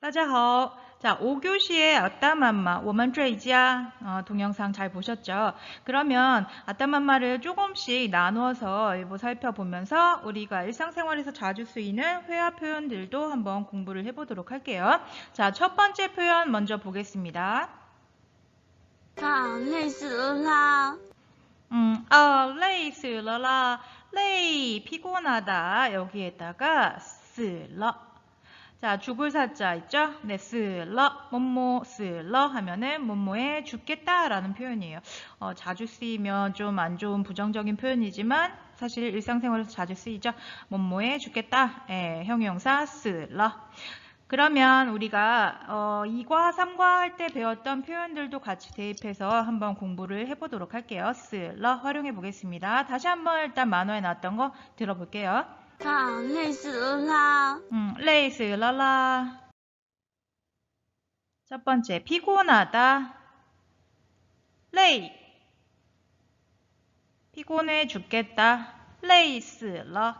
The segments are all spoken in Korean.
따자허. 자, 5교시에 아따맘마, 워먼坠家 어, 동영상 잘 보셨죠? 그러면 아따맘마를 조금씩 나누어서 일부 살펴보면서 우리가 일상생활에서 자주 쓰이는 회화 표현들도 한번 공부를 해보도록 할게요. 자, 첫 번째 표현 먼저 보겠습니다. 啊，累死了啦！ 음, 아, 레이스러라, 레이, 피곤하다. 여기에다가 슬러. 자, 죽을 사자 있죠? 네, 슬러, 뭐뭐, 슬러 하면은 뭐뭐에 죽겠다라는 표현이에요. 어, 자주 쓰이면 좀 안 좋은 부정적인 표현이지만 사실 일상생활에서 자주 쓰이죠? 뭐뭐에 죽겠다. 예, 형용사 슬러. 그러면 우리가 어, 2과 3과 할 때 배웠던 표현들도 같이 대입해서 한번 공부를 해보도록 할게요. 슬러 활용해 보겠습니다. 다시 한번 일단 만화에 나왔던 거 들어볼게요. 啊，累死了啦！ 음, 레이슬러라. 첫 번째, 피곤하다. 레이. 피곤해 죽겠다. 레이슬러.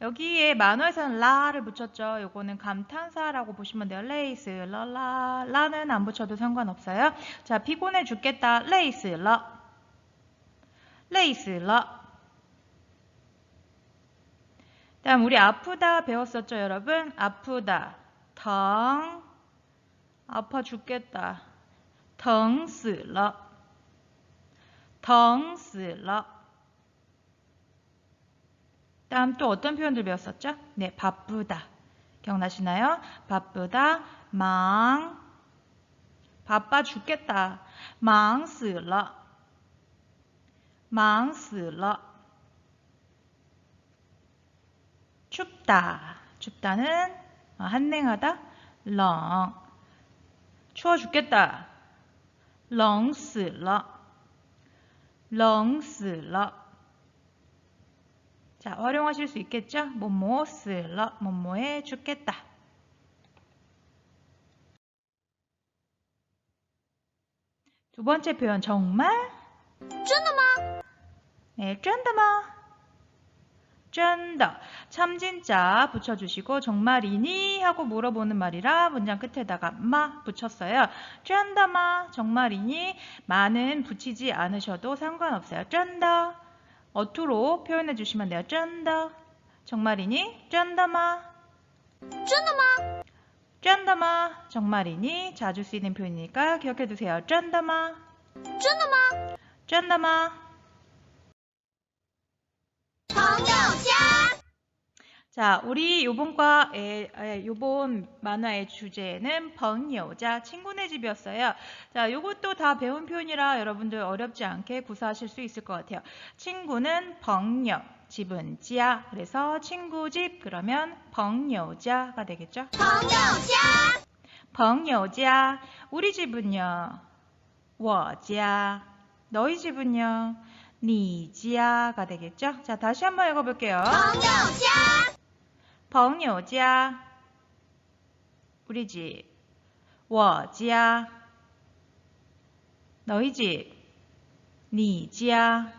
여기에 만화에서는 라를 붙였죠. 요거는 감탄사라고 보시면 돼요. 레이슬러라. 라는 안 붙여도 상관없어요. 자, 피곤해 죽겠다. 레이슬러. 레이슬러. 다음 우리 아프다 배웠었죠, 여러분? 아프다. 덩. 아파 죽겠다. 덩死了. 덩死了. 다음 또 어떤 표현들 배웠었죠? 네, 바쁘다. 기억나시나요? 바쁘다. 망. 바빠 죽겠다. 망死了. 망死了. 춥다. 춥다는 어, 한랭하다. 렁. 추워 죽겠다. 렁死了. 렁死了. 자, 활용하실 수 있겠죠? 뭐뭐 死了. 뭐뭐에 죽겠다. 두 번째 표현 정말? 真的吗？ 네, 真的吗? 쩐다. 참진짜 붙여주시고 정말이니? 하고 물어보는 말이라 문장 끝에다가 마 붙였어요. 쩐다마 정말이니? 마는 붙이지 않으셔도 상관없어요. 쩐다. 어투로 표현해 주시면 돼요. 쩐다. 정말이니? 쩐다마. 쩐다마. 쩐다마 정말이니? 자주 쓰이는 표현이니까 기억해 두세요. 쩐다마. 쩐다마. 쩐다마. 자, 우리 요번 과의, 요번 만화의 주제는 번여자, 친구네 집이었어요. 자, 요것도 다 배운 표현이라 여러분들 어렵지 않게 구사하실 수 있을 것 같아요. 친구는 번여, 집은 지야. 그래서 친구 집, 그러면 번여자가 되겠죠? 번여자! 번여자. 우리 집은요, 워자. 너희 집은요, 니지아가 되겠죠? 자, 다시 한번 읽어볼게요. 벙요지아 벙요지아 우리 집 워지아 너희 집 니지아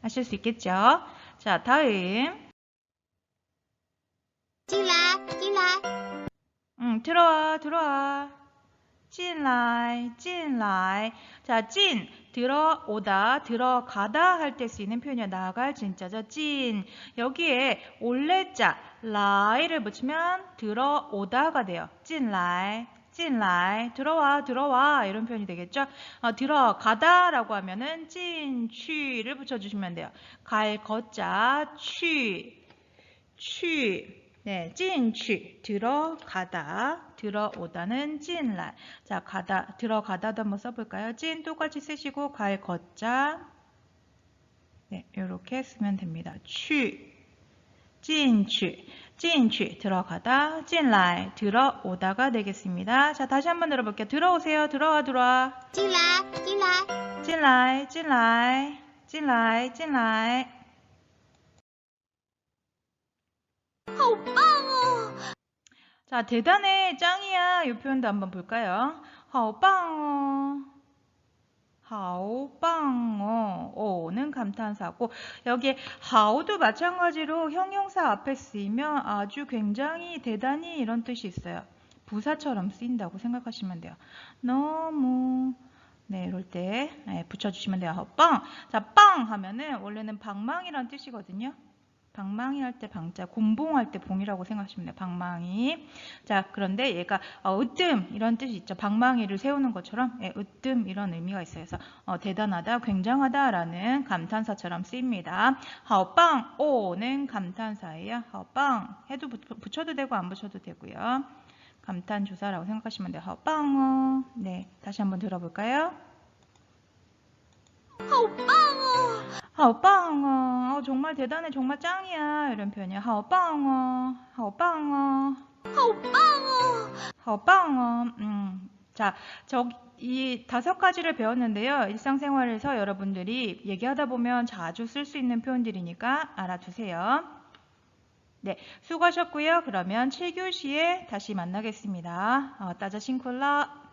하실 수 있겠죠? 자, 다음 찐라 찐라 응, 들어와 들어와 진라, 진라. 자, 진. 들어오다, 들어가다 할 때 쓰이는 표현이야. 나갈 진짜죠. 찐. 여기에 올레자, 라이를 붙이면 들어오다가 돼요. 찐 라이, 찐라이. 들어와, 들어와. 이런 표현이 되겠죠. 어, 들어가다 라고 하면은 찐, 취를 붙여주시면 돼요. 갈 거자, 취, 취. 네, 찐취 들어가다 들어오다는 찐라 자, 가다 들어가다도 한번 써볼까요? 찐 똑같이 쓰시고 갈 걷자. 네, 이렇게 쓰면 됩니다. 취 찐취 찐취 들어가다 찐라이 들어오다가 되겠습니다. 자, 다시 한번 들어볼게요. 들어오세요. 들어와 들어와. 찐라이 찐라이 찐라이 찐라이 찐라이 찐라이 자, 대단해, 짱이야. 이 표현도 한번 볼까요? 好棒哦. 하오빵어. 어는 감탄사고 여기에 하오도 마찬가지로 형용사 앞에 쓰이면 아주 굉장히 대단히 이런 뜻이 있어요. 부사처럼 쓰인다고 생각하시면 돼요. 너무 네, 이럴 때 네, 붙여주시면 돼요. 빵! 자, 빵 하면은 원래는 방망이란 뜻이거든요. 방망이 할 때 방자, 곤봉할 때 봉이라고 생각하시면 돼요. 방망이. 자, 그런데 얘가 어, 으뜸 이런 뜻이 있죠. 방망이를 세우는 것처럼 예, 으뜸 이런 의미가 있어요. 그래서 어, 대단하다, 굉장하다라는 감탄사처럼 쓰입니다. 하오빵, 오는 감탄사예요. 하오빵 해도 붙- 붙여도 되고 안 붙여도 되고요. 감탄 조사라고 생각하시면 돼요. 하오빵어. 네, 다시 한번 들어볼까요? 하오빵어. 하오빵어. 어, 정말 대단해, 정말 짱이야. 이런 표현이야. 하오빵어. 하오빵어. 하오빵어. 하오빵어. 음. 자, 저, 이 다섯 가지를 배웠는데요. 일상생활에서 여러분들이 얘기하다 보면 자주 쓸 수 있는 표현들이니까 알아두세요. 네, 수고하셨고요. 그러면 7교시에 다시 만나겠습니다. 어, 따자 싱콜라.